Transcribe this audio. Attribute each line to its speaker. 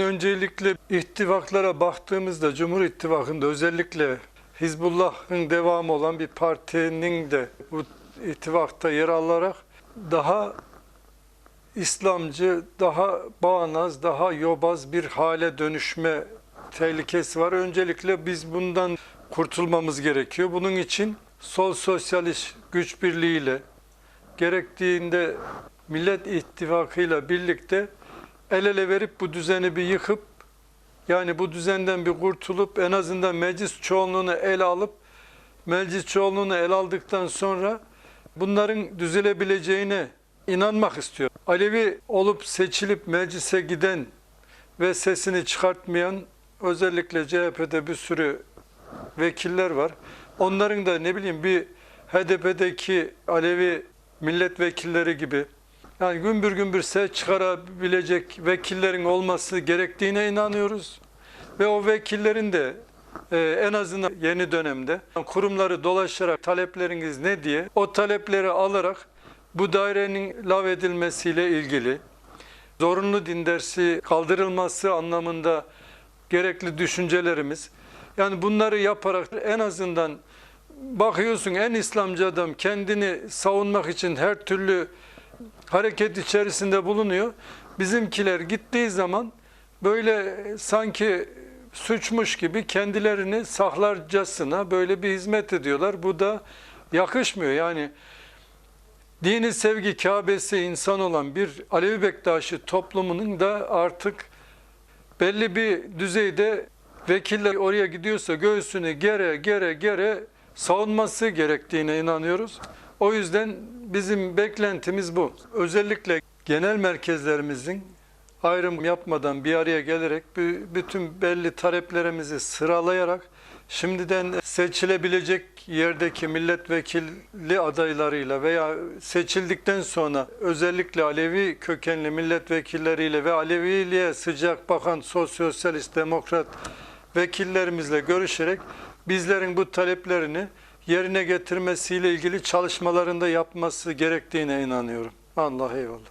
Speaker 1: Öncelikle ittifaklara baktığımızda Cumhur İttifakı'nda özellikle Hizbullah'ın devamı olan bir partinin de bu ittifakta yer alarak daha İslamcı, daha bağnaz, daha yobaz bir hale dönüşme tehlikesi var. Öncelikle biz bundan kurtulmamız gerekiyor. Bunun için sol sosyalist güç birliğiyle gerektiğinde Millet İttifakı'yla birlikte el ele verip bu düzeni bir yıkıp yani bu düzenden bir kurtulup en azından meclis çoğunluğunu el alıp meclis çoğunluğunu el aldıktan sonra bunların düzelebileceğine inanmak istiyor. Alevi olup seçilip meclise giden ve sesini çıkartmayan özellikle CHP'de bir sürü vekiller var. Onların da ne bileyim bir HDP'deki Alevi milletvekilleri gibi yani gümbür gümbür ses çıkarabilecek vekillerin olması gerektiğine inanıyoruz. Ve o vekillerin de e, en azından yeni dönemde kurumları dolaşarak talepleriniz ne diye o talepleri alarak bu dairenin lav edilmesiyle ilgili zorunlu din dersi kaldırılması anlamında gerekli düşüncelerimiz yani bunları yaparak en azından bakıyorsun en İslamcı adam kendini savunmak için her türlü hareket içerisinde bulunuyor. Bizimkiler gittiği zaman böyle sanki suçmuş gibi kendilerini sahlarcasına böyle bir hizmet ediyorlar. Bu da yakışmıyor. Yani dini sevgi Kabe'si insan olan bir Alevi Bektaşi toplumunun da artık belli bir düzeyde vekiller oraya gidiyorsa göğsünü gere gere gere savunması gerektiğine inanıyoruz. O yüzden bizim beklentimiz bu. Özellikle genel merkezlerimizin ayrım yapmadan bir araya gelerek bütün belli taleplerimizi sıralayarak şimdiden seçilebilecek yerdeki milletvekili adaylarıyla veya seçildikten sonra özellikle Alevi kökenli milletvekilleriyle ve Aleviliğe sıcak bakan sosyalist demokrat vekillerimizle görüşerek bizlerin bu taleplerini yerine getirmesiyle ilgili çalışmalarında yapması gerektiğine inanıyorum. Allah eyvallah.